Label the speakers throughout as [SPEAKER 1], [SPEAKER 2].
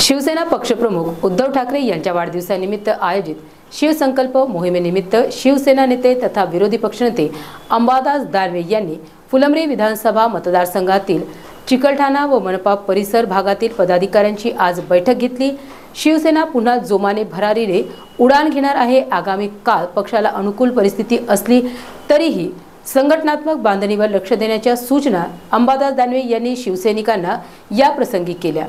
[SPEAKER 1] शिवसेना पक्षप्रमुख उद्धव ठाकरे यांच्या वाढदिवसानिमित्त आयोजित शिवसंकल्प मोहिमेनिमित्त शिवसेना नेते तथा विरोधी पक्षनेते अंबादास दानवे यांनी फुलंब्री विधानसभा मतदारसंघातील चिकलठाणा व मनपा परिसर भागातील पदाधिकाऱ्यांची आज बैठक घेतली. शिवसेना पुन्हा जोमाने भरारीने उडाण घेणार आहे. आगामी काळ पक्षाला अनुकूल परिस्थिती असली तरीही संघटनात्मक बांधणीवर लक्ष देण्याच्या सूचना अंबादास दानवे यांनी शिवसैनिकांना या प्रसंगी केल्या.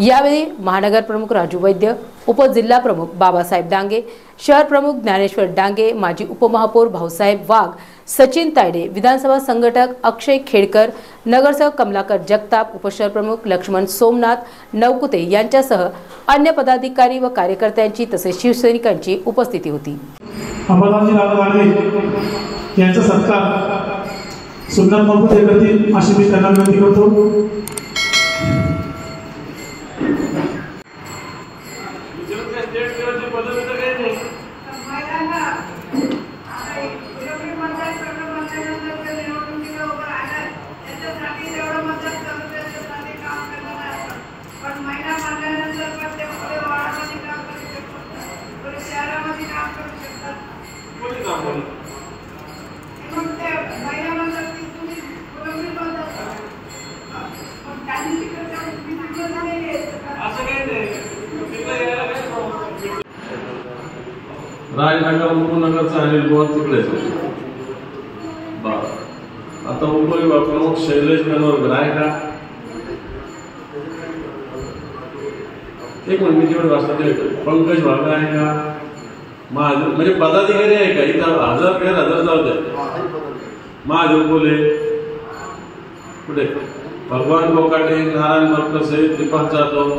[SPEAKER 1] यावेळी महानगर प्रमुख राजू वैद्य उपजिल्हा प्रमुख बाबासाहेब डांगे शहर प्रमुख ज्ञानेश्वर डांगे माजी उपमहापौर भाऊसाहेब वाघ सचिन तायडे विधानसभा संघटक अक्षय खेडकर नगरसेवक कमलाकर जगताप उपशहर प्रमुख लक्ष्मण सोमनाथ नवकुते यांच्यासह अन्य पदाधिकारी व कार्यकर्त्यांची तसेच शिवसैनिकांची उपस्थिती होती.
[SPEAKER 2] यांचा सत्कार सुंदर करतील अशी मी त्यांना विनंती करतो.
[SPEAKER 3] झालेले
[SPEAKER 4] राजनगर उपनगरचा अनिल बुवा तिकडेच बर आता उपविभाग प्रमुख शैलेश कनवरकर आहे का एक मिनिट मी जेवढे वाजता ते पंकज भाग आहे का? महादेव म्हणजे पदाधिकारी आहे का? इथं हजार पेर हजार जाऊ द्या महादेव बोले कुठे? भगवान कोकाटे नारायण सहित दीपक जाधव.